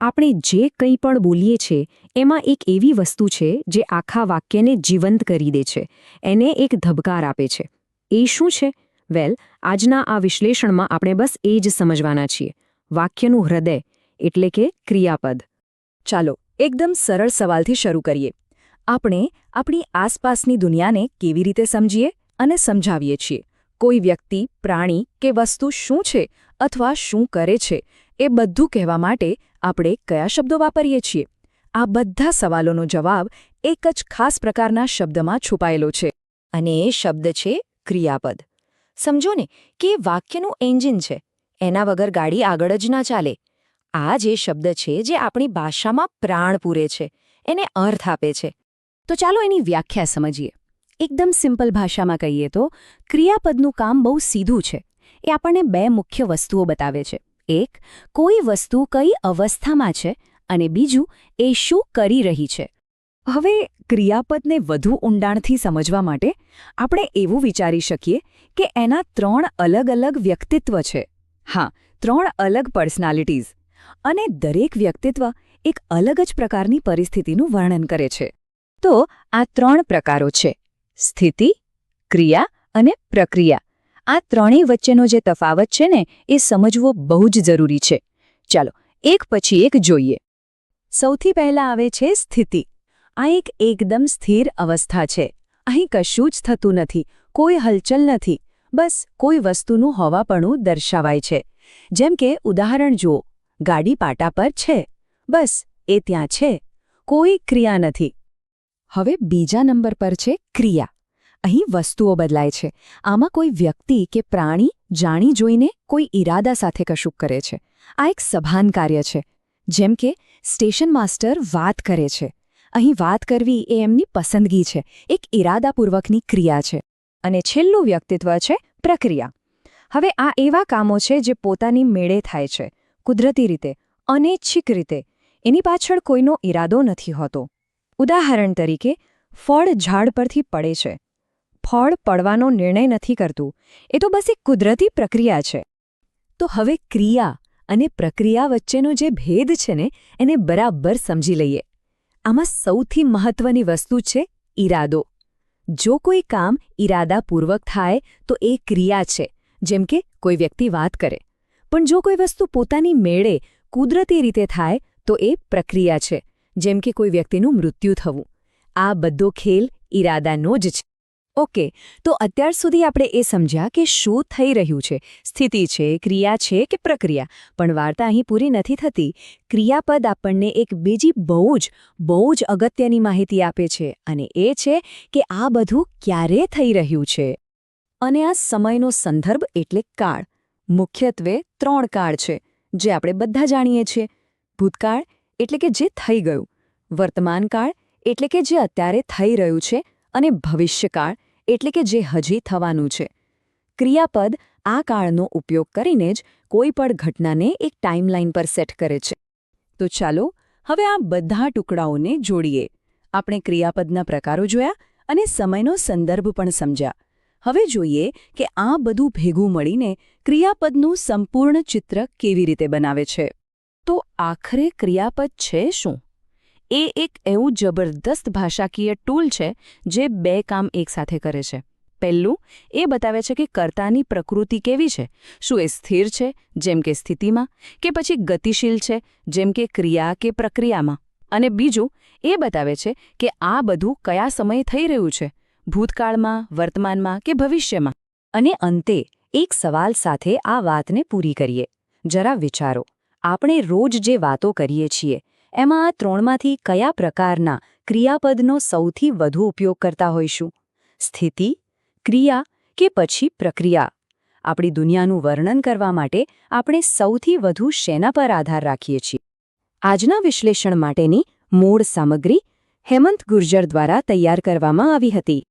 આપણે જે કંઈ પણ બોલીએ છીએ એમાં એક એવી વસ્તુ છે જે આખા વાક્યને જીવંત કરી દે છે, એને એક ધબકાર આપે છે. એ શું છે? વેલ, આજના આ વિશ્લેષણમાં આપણે બસ એ જ સમજવાના છીએ. વાક્યનું હૃદય, એટલે કે ક્રિયાપદ. ચાલો, એકદમ સરળ સવાલથી શરૂ કરીએ. આપણે આપણી આસપાસની દુનિયાને કેવી રીતે સમજીએ અને સમજાવીએ છીએ? કોઈ વ્યક્તિ, પ્રાણી કે વસ્તુ શું છે અથવા શું કરે છે એ બધું કહેવા માટે આપણે કયા શબ્દો વાપરીએ છીએ? આ બધા સવાલોનો જવાબ એક જ ખાસ પ્રકારના શબ્દમાં છુપાયેલો છે અને એ શબ્દ છે ક્રિયાપદ. સમજો ને કે વાક્યનું એન્જિન છે. એના વગર ગાડી આગળ જ ના ચાલે. આ જે શબ્દ છે જે આપણી ભાષામાં પ્રાણ પૂરે છે. એને અર્થ આપે છે. તો ચાલો એની વ્યાખ્યા સમજીએ. એકદમ સિમ્પલ ભાષામાં કહીએ તો ક્રિયાપદનું કામ બહુ સીધું છે. એ આપણને બે મુખ્ય વસ્તુઓ બતાવે છે. એક, કોઈ વસ્તુ કઈ અવસ્થામાં છે અને બીજું, એ શું કરી રહી છે. હવે ક્રિયાપદને વધુ ઊંડાણથી સમજવા માટે આપણે એવું વિચારી શકીએ કે એના ત્રણ અલગ અલગ વ્યક્તિત્વ છે. હા, ત્રણ અલગ પર્સનાલિટીઝ અને દરેક વ્યક્તિત્વ એક અલગ જ પ્રકારની પરિસ્થિતિનું વર્ણન કરે છે. તો આ ત્રણ પ્રકારો છે. સ્થિતિ, ક્રિયા અને પ્રક્રિયા. આ ત્રણેય વચ્ચેનો જે તફાવત છે ને, એ સમજવો બહુ જ જરૂરી છે. ચાલો, એક પછી એક જોઈએ. સૌથી પહેલા આવે છે સ્થિતિ. આ એક એકદમ સ્થિર અવસ્થા છે. અહીં કશું જ થતું નથી. કોઈ હલચલ નથી. બસ, કોઈ વસ્તુનું હોવાપણું દર્શાવાય છે. જેમ કે, ઉદાહરણ જુઓ. ગાડી પાટા પર છે. બસ, એ ત્યાં છે. કોઈ ક્રિયા નથી. હવે બીજા નંબર પર છે ક્રિયા. અહીં વસ્તુઓ બદલાય છે. આમાં કોઈ વ્યક્તિ કે પ્રાણી જાણી જોઈને કોઈ ઈરાદા સાથે કશુંક કરે છે. આ એક સભાન કાર્ય છે. જેમ કે સ્ટેશન માસ્ટર વાત કરે છે. અહીં વાત કરવી એ એમની પસંદગી છે. એક ઈરાદાપૂર્વકની ક્રિયા છે. અને છેલ્લું વ્યક્તિત્વ છે પ્રક્રિયા. હવે આ એવા કામો છે જે પોતાની મેળે થાય છે. કુદરતી રીતે, અનૈચ્છિક રીતે. એની પાછળ કોઈનો ઈરાદો નથી હોતો. ઉદાહરણ તરીકે, ફળ ઝાડ પરથી પડે છે. ફળ પડવાનો નિર્ણય નથી કરતું. એ તો બસ એક કુદરતી પ્રક્રિયા છે. તો હવે ક્રિયા અને પ્રક્રિયા વચ્ચેનો જે ભેદ છે ને, એને બરાબર સમજી લઈએ. આમાં સૌથી મહત્વની વસ્તુ છે ઈરાદો. જો કોઈ કામ ઈરાદાપૂર્વક થાય, તો એ ક્રિયા છે, જેમ કે કોઈ વ્યક્તિ વાત કરે. પણ જો કોઈ વસ્તુ પોતાની મેળે કુદરતી રીતે થાય, તો એ પ્રક્રિયા છે, જેમ કે કોઈ વ્યક્તિનું મૃત્યુ થવું. આ બધો ખેલ ઈરાદાનો જ છે. ઓકે, તો અત્યાર સુધી આપણે એ સમજ્યા કે શું થઈ રહ્યું છે. સ્થિતિ છે, ક્રિયા છે કે પ્રક્રિયા? પણ વાર્તા અહીં પૂરી નથી થતી. ક્રિયાપદ આપણને એક બીજી બહુ જ બહુ જ અગત્યની માહિતી આપે છે અને એ છે કે આ બધું ક્યારે થઈ રહ્યું છે. અને આ સમયનો સંદર્ભ એટલે કાળ. મુખ્યત્વે ત્રણ કાળ છે, જે આપણે બધા જાણીએ છીએ. ભૂતકાળ એટલે કે જે થઈ ગયું. વર્તમાનકાળ એટલે કે જે અત્યારે થઈ રહ્યું છે અને ભવિષ્યકાળ એટલે કે જે હજી થવાનું છે. ક્રિયાપદ આ કાળનો ઉપયોગ કરીને જ કોઈ પણ ઘટનાને એક ટાઈમલાઈન પર સેટ કરે છે. તો ચાલો, હવે આ બધા ટુકડાઓને જોડીએ. આપણે ક્રિયાપદના પ્રકારો જોયા અને સમયનો સંદર્ભ પણ સમજ્યા. હવે જોઈએ કે આ બધું ભેગું મળીને ક્રિયાપદનું સંપૂર્ણ ચિત્ર કેવી રીતે બનાવે છે. તો આખરે ક્રિયાપદ છે શું? એ એક એવું જબરદસ્ત ભાષાકીય ટૂલ છે જે બે કામ એકસાથે કરે છે. પહેલું, એ બતાવે છે કે કર્તાની પ્રકૃતિ કેવી છે, શું એ સ્થિર છે, જેમ કે સ્થિતિમાં, કે પછી ગતિશીલ છે, જેમ કે ક્રિયા કે પ્રક્રિયામાં. અને બીજું, એ બતાવે છે કે આ બધું કયા સમયે થઈ રહ્યું છે, ભૂતકાળમાં, વર્તમાનમાં કે ભવિષ્યમાં. અને અંતે, એક સવાલ સાથે આ વાતને પૂરી કરીએ. જરા વિચારો, આપણે રોજ જે વાતો કરીએ છીએ એમાં આ ત્રણમાંથી કયા પ્રકારના ક્રિયાપદનો સૌથી વધુ ઉપયોગ કરતા હોઈશું? સ્થિતિ, ક્રિયા કે પછી પ્રક્રિયા? આપણી દુનિયાનું વર્ણન કરવા માટે આપણે સૌથી વધુ શેના પર આધાર રાખીએ છીએ? આજના વિશ્લેષણ માટેની મૂળ સામગ્રી હેમંત ગુર્જર દ્વારા તૈયાર કરવામાં આવી હતી.